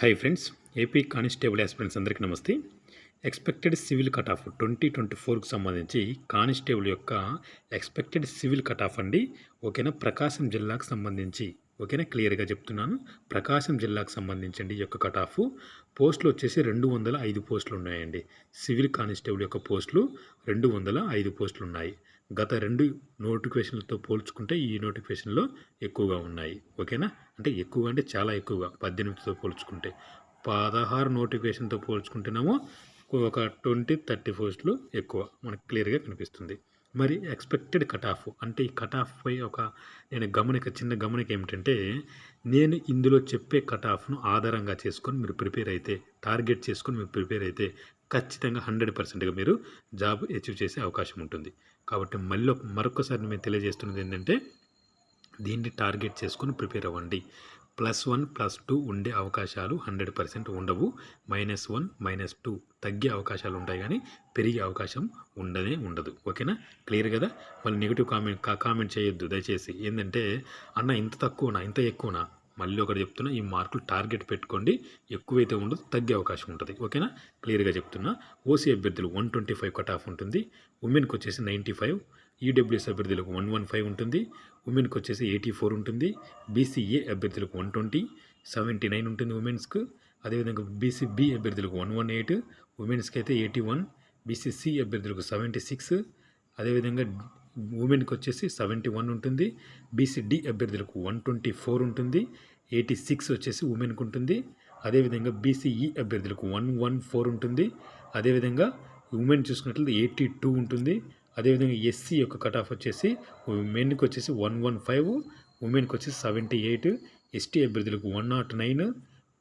Hi friends AP constable aspirants అందరికీ నమస్తే. Expected civil cut off twenty twenty ఫోర్కి సంబంధించి కానిస్టేబుల్ యొక్క ఎక్స్పెక్టెడ్ సివిల్ కట్ ఆఫ్ అండి. ఓకేనా? ప్రకాశం జిల్లాకు సంబంధించి. ఓకేనా? క్లియర్గా చెప్తున్నాను. ప్రకాశం జిల్లాకు సంబంధించండి ఈ యొక్క కట్ ఆఫ్. పోస్టులు వచ్చేసి రెండు వందల ఐదు పోస్టులు ఉన్నాయండి. సివిల్ కానిస్టేబుల్ యొక్క పోస్టులు రెండు వందల ఐదు పోస్టులు ఉన్నాయి. గత రెండు నోటిఫికేషన్లతో పోల్చుకుంటే ఈ నోటిఫికేషన్లో ఎక్కువగా ఉన్నాయి. ఓకేనా? అంటే ఎక్కువగా అంటే చాలా ఎక్కువగా. పద్దెనిమిదితో పోల్చుకుంటే. పదహారు నోటిఫికేషన్తో పోల్చుకుంటేనేమో ఒక ట్వంటీ థర్టీ పోస్టులు ఎక్కువ. మనకు క్లియర్గా కనిపిస్తుంది. మరి ఎక్స్పెక్టెడ్ కట్ ఆఫ్ అంటే ఈ కట్ ఆఫ్ పై ఒక నేను గమనిక చిన్న గమనిక ఏమిటంటే నేను ఇందులో చెప్పే కట్ ఆఫ్ను ఆధారంగా చేసుకొని మీరు ప్రిపేర్ అయితే టార్గెట్ చేసుకొని మీరు ప్రిపేర్ అయితే ఖచ్చితంగా హండ్రెడ్ పర్సెంట్గా మీరు జాబ్ అచీవ్ చేసే అవకాశం ఉంటుంది. కాబట్టి మళ్ళీ మరొకసారి మేము తెలియజేస్తున్నది ఏంటంటే దీన్ని టార్గెట్ చేసుకొని ప్రిపేర్ అవ్వండి. ప్లస్ వన్ ప్లస్ టూ ఉండే అవకాశాలు హండ్రెడ్ పర్సెంట్ ఉండవు. మైనస్ వన్ మైనస్ టూ తగ్గే అవకాశాలు ఉంటాయి కానీ పెరిగే అవకాశం ఉండనే ఉండదు. ఓకేనా? క్లియర్ కదా? మళ్ళీ నెగిటివ్ కామెంట్ కామెంట్ చేయొద్దు. దయచేసి ఏంటంటే అన్న ఇంత తక్కువనా? ఇంత ఎక్కువనా? మళ్ళీ ఒకటి చెప్తున్నా ఈ మార్కులు టార్గెట్ పెట్టుకోండి. ఎక్కువైతే ఉండదు తగ్గే అవకాశం ఉంటుంది. ఓకేనా? క్లియర్గా చెప్తున్నా ఓసీ అభ్యర్థులు one twenty five cut off ఉంటుంది. ఉమెన్కి వచ్చేసి నైంటీ ఫైవ్ ఈడబ్ల్యూఎస్ అభ్యర్థులకు వన్ వన్ ఫైవ్ ఉంటుంది. ఉమెన్కి వచ్చేసి ఎయిటీ ఫోర్ ఉంటుంది బీసీఏ అభ్యర్థులకు వన్ ట్వంటీ సెవెంటీ నైన్ ఉంటుంది ఉమెన్స్కు అదేవిధంగా బీసీబీ అభ్యర్థులకు వన్ వన్ ఎయిట్ ఉమెన్స్కి అయితే ఎయిటీ వన్ బీసీసీ అభ్యర్థులకు సెవెంటీ సిక్స్ అదేవిధంగా ఉమెన్కి వచ్చేసి సెవెంటీ వన్ ఉంటుంది బీసీడీ అభ్యర్థులకు వన్ ట్వంటీ ఫోర్ ఉంటుంది. ఎయిటీ సిక్స్ వచ్చేసి ఉమెన్కి ఉంటుంది. అదేవిధంగా బీసీఈ అభ్యర్థులకు వన్ వన్ ఫోర్ ఉంటుంది. అదేవిధంగా ఉమెన్ చూసుకున్నట్లయితే ఎయిటీ టూ ఉంటుంది. అదేవిధంగా ఎస్సీ యొక్క కట్ ఆఫ్ వచ్చేసి మెన్కి వచ్చేసి వన్ వన్ ఫైవ్ ఉమెన్కి వచ్చేసి సెవెంటీ ఎయిట్ ఎస్టీ అభ్యర్థులకు వన్ నాట్ నైన్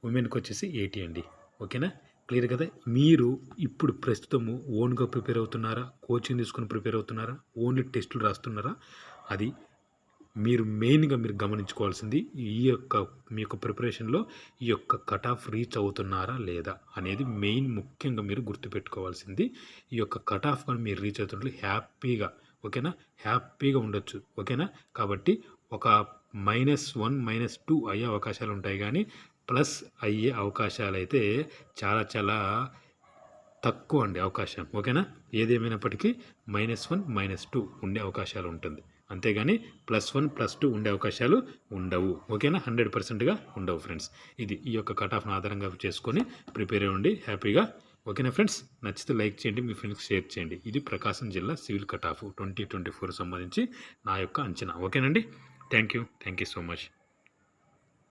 ఉమెన్కి వచ్చేసి ఎయిటీ అండి. ఓకేనా? క్లియర్ కదా? మీరు ఇప్పుడు ప్రస్తుతము ఓన్గా ప్రిపేర్ అవుతున్నారా? కోచింగ్ తీసుకొని ప్రిపేర్ అవుతున్నారా? ఓన్లీ టెస్టులు రాస్తున్నారా? అది మీరు మెయిన్గా మీరు గమనించుకోవాల్సింది ఈ యొక్క మీ యొక్క ప్రిపరేషన్లో ఈ యొక్క కట్ ఆఫ్ రీచ్ అవుతున్నారా లేదా అనేది మెయిన్ ముఖ్యంగా మీరు గుర్తుపెట్టుకోవాల్సింది. ఈ యొక్క కట్ ఆఫ్ కానీ మీరు రీచ్ అవుతున్నట్లు హ్యాపీగా ఓకేనా? హ్యాపీగా ఉండొచ్చు ఓకేనా? కాబట్టి ఒక మైనస్ వన్ మైనస్ టూ అయ్యే అవకాశాలు ఉంటాయి కానీ ప్లస్ అయ్యే అవకాశాలు అయితే చాలా చాలా తక్కువ అండి అవకాశం ఓకేనా? ఏదేమైనప్పటికీ మైనస్ వన్ మైనస్ టూ ఉండే అవకాశాలు ఉంటుంది. అంతేగాని ప్లస్ వన్ ప్లస్ టూ ఉండే అవకాశాలు ఉండవు. ఓకేనా? హండ్రెడ్ పర్సెంట్గా ఉండవు ఫ్రెండ్స్. ఇది ఈ యొక్క కట్ ఆఫ్ను ఆధారంగా చేసుకొని ప్రిపేర్ అవ్వండి హ్యాపీగా ఓకేనా ఫ్రెండ్స్? నచ్చితే లైక్ చేయండి మీ ఫ్రెండ్స్కి షేర్ చేయండి. ఇది ప్రకాశం జిల్లా civil cut off twenty twenty four సంబంధించి నా యొక్క అంచనా. ఓకేనండి? Thank you. Thank you so much.